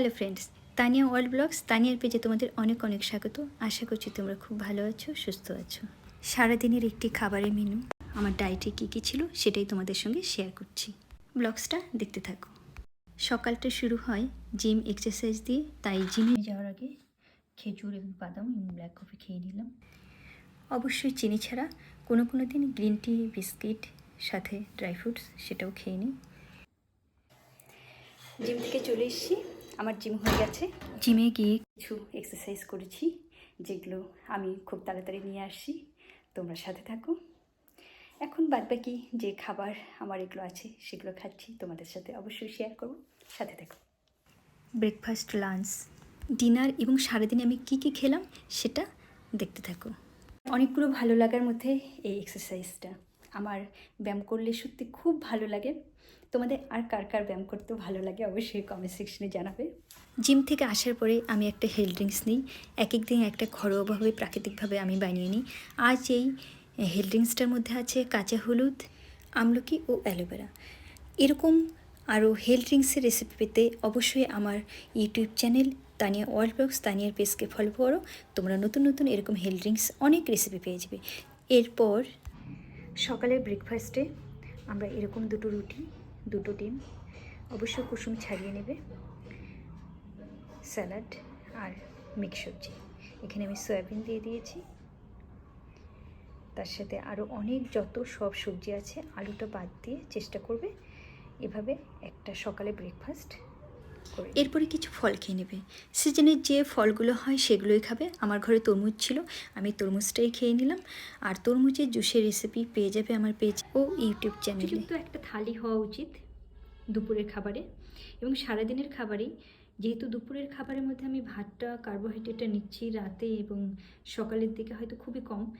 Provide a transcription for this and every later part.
Hello friends Tania world blogs তানিয়ার পেজে তোমাদের অনেক অনেক স্বাগত। আশা করছি তোমরা খুব ভালো আছো, সুস্থ আছো। সারাদিনের একটি খাবারের মেনু আমার ডায়েটে কী কী ছিল সেটাই তোমাদের সঙ্গে শেয়ার করছি। ব্লগসটা দেখতে থাকো। সকালটা শুরু হয় জিম এক্সারসাইজ দিয়ে, তাই জিমে যাওয়ার আগে খেজুর এবং বাদাম এবং ব্ল্যাক কফি খেয়ে নিলাম। অবশ্যই চিনি ছাড়া কোনো কোনো দিন গ্রিন টি বিস্কিট সাথে ড্রাই ফ্রুটস সেটাও খেয়ে নিই। জিম থেকে চলে এসেছি। আমার জিম হয়ে গেছে। জিমে গিয়ে কিছু এক্সারসাইজ করেছি যেগুলো আমি খুব তাড়াতাড়ি নিয়ে আসছি তোমরা সাথে থাকো। এখন বাদবাকি যে খাবার আমার এগুলো আছে সেগুলো খাচ্ছি। তোমাদের সাথে অবশ্যই শেয়ার করব। সাথে থাকো। ব্রেকফাস্ট লাঞ্চ ডিনার এবং সারাদিনে আমি কী কী খেলাম সেটা দেখতে থাকো। অনেকগুলো ভালো লাগার মধ্যে এই এক্সারসাইজটা আমার ব্যায়াম করলে সত্যি খুব ভালো লাগে। তোমাদের আর কার কার ব্যায়াম করতেও ভালো লাগে অবশ্যই কমেন্ট সেকশনে জানাবে। জিম থেকে আসার পরে আমি একটা হেলথ ড্রিঙ্কস নিই। এক এক দিন একটা ঘরোয়াভাবে, প্রাকৃতিকভাবে আমি বানিয়ে নিই। আজ এই হেলথ ড্রিঙ্কসটার মধ্যে আছে কাঁচা হলুদ, আমলকি ও অ্যালোভেরা এরকম আরও হেলথ ড্রিঙ্কসের রেসিপি পেতে অবশ্যই আমার YouTube channel Tania world vlogs তানিয়ার পেজকে ফলো করো। তোমরা নতুন নতুন এরকম হেলথ ড্রিঙ্কস অনেক রেসিপি পেয়ে যাবে। এরপর সকালের ব্রেকফাস্টে আমরা এরকম দুটো রুটি, দুটো ডিম, অবশ্য কুসুম ছাড়িয়ে নেবে, স্যালাড আর মিক্স সবজি। এখানে আমি সয়াবিন দিয়ে দিয়েছি। তার সাথে আরও অনেক যত সব সবজি আছে, আলুটা বাদ দিয়ে চেষ্টা করবে এভাবে একটা সকালে ব্রেকফাস্ট এরপরে কিছু ফল খেয়ে নেবে। সিজনের যে ফলগুলো হয় সেগুলোই খাবে। আমার ঘরে তরমুজ ছিল আমি তরমুজটাই খেয়ে নিলাম। আর তরমুজের জুসের রেসিপি পেয়ে যাবে আমার পেজ ও ইউটিউব চ্যানেলে কিন্তু একটা থালি হওয়া উচিত দুপুরের খাবারে। এবং সারাদিনের খাবারেই। যেহেতু দুপুরের খাবারের মধ্যে আমি ভাতটা কার্বোহাইড্রেটটা নিচ্ছি রাতে এবং সকালের দিকে হয়তো খুবই কম।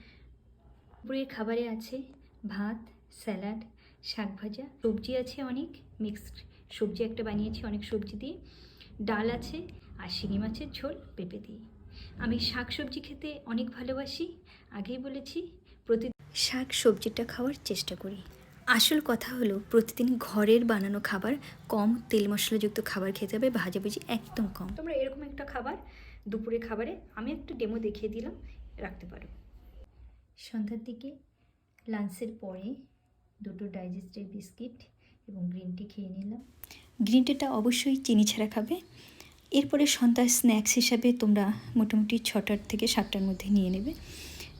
দুপুরের খাবারে আছে ভাত স্যালাড শাক ভাজা সবজি আছে অনেক মিক্সড সবজি একটা বানিয়েছি অনেক সবজি দিয়ে। ডাল আছে আর শিঙি মাছের ঝোল পেঁপে দিয়ে। আমি শাক সবজি খেতে অনেক ভালোবাসি। আগেই বলেছি প্রতি শাক সবজিটা খাওয়ার চেষ্টা করি। আসল কথা হলো প্রতিদিন ঘরের বানানো খাবার কম তেল মশলাযুক্ত খাবার খেতে হবে ভাজাভুজি একদম কম। তোমরা এরকম একটা খাবার দুপুরে খাবারে আমি একটা ডেমো দেখিয়ে দিলাম রাখতে পারো। সন্ধ্যার দিকে লাঞ্চের পরে দুটো ডাইজেস্টেড বিস্কিট এবং গ্রিন টি খেয়ে নিলাম। গ্রিন টিটা অবশ্যই চিনি ছাড়া খাবে। এরপরে সন্ধ্যার স্ন্যাক্স হিসাবে তোমরা মোটামুটি ছটার থেকে সাতটার মধ্যে নিয়ে নেবে।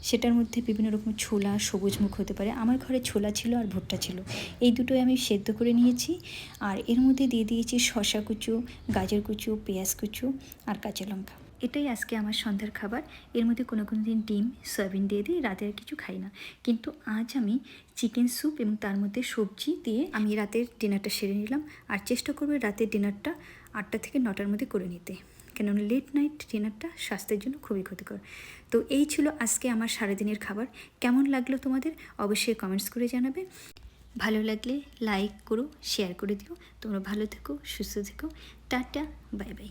সেটার মধ্যে বিভিন্ন রকম ছোলা, সবুজ মুখ হতে পারে। আমার ঘরে ছোলা ছিল আর ভুট্টা ছিল। এই দুটোই আমি সেদ্ধ করে নিয়েছি। আর এর মধ্যে দিয়ে দিয়েছি শশা কুচু, গাজর কুচু, পেঁয়াজ কুচু আর কাঁচা লঙ্কা। এটাই আজকে আমার সন্ধ্যার খাবার। এর মধ্যে কোনো কোনো দিন ডিম, সয়াবিন দিয়ে দিই, রাতে আর কিছু খাই না। কিন্তু আজ আমি চিকেন স্যুপ এবং তার মধ্যে সবজি দিয়ে আমি রাতের ডিনারটা সেরে নিলাম। আর চেষ্টা করব রাতের ডিনারটা আটটা থেকে নটার মধ্যে করে নিতে। কেননা লেট নাইট ডিনারটা স্বাস্থ্যের জন্য খুবই ক্ষতিকর। তো এই ছিল আজকে আমার সারাদিনের খাবার। কেমন লাগল তোমাদের? অবশ্যই কমেন্টস করে জানাবে। ভালো লাগলে লাইক করো শেয়ার করে দিও। তোমরা ভালো থেকো, সুস্থ থেকো। Tata bye bye